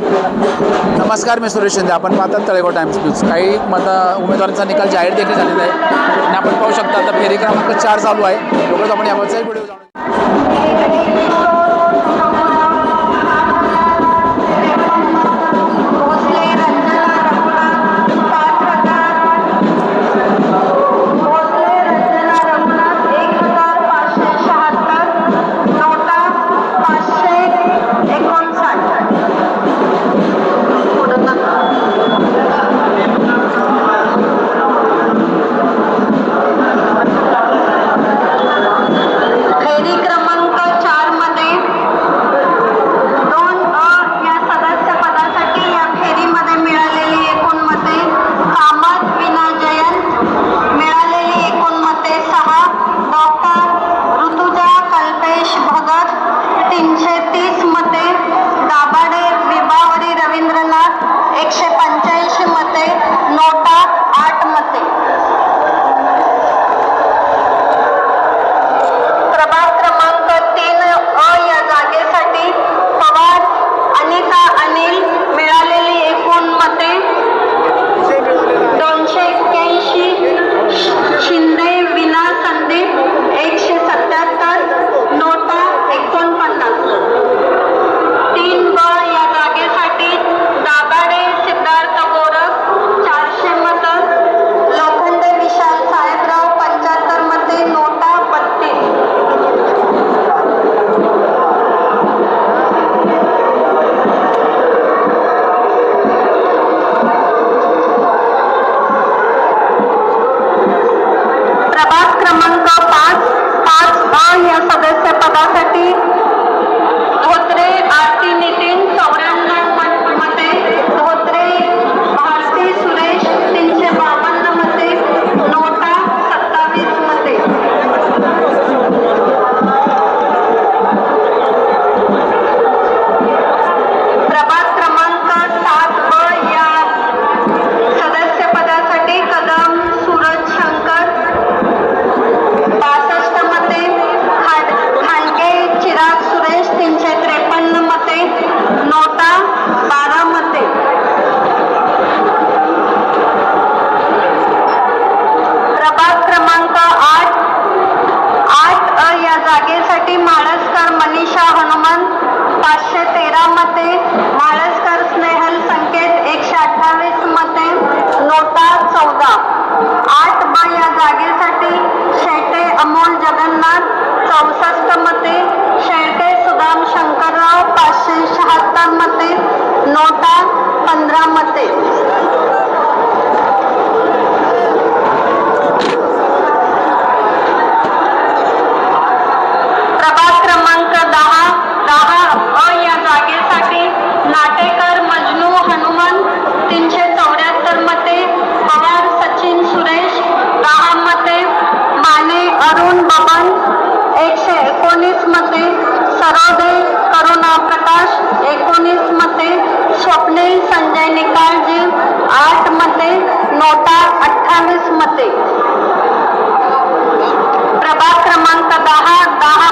नमस्कार मी सुरेश शिंदे. आपण पाहतात तळेगाव टाइम्स न्यूज. काही मत उमेदवारांचा निकाल जाहीर देखील झालेला आहे. आणि आपण पाहू शकता आता फेरी क्रमांक चार चालू आहे. लोकच आपण याबाबतचाही व्हिडिओ जाणून पाच बाल या सदस्य पदासाठी अमोल जगन्नाथ चौसष्ट मते शेळके सुदाम शंकरराव पाचशे शहात्तर मते नोटा मते प्रभाग क्रमांक दहा दहा